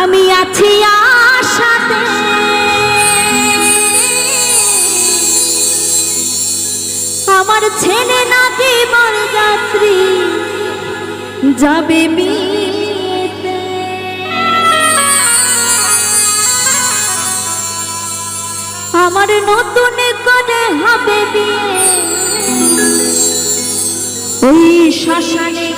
আমি আছি আশাতে। আমার ছেলে নাতি বর যাত্রী যাবে বিয়েতে। আমার নতুন করে হবে বিয়ে। ওই শ্মশানে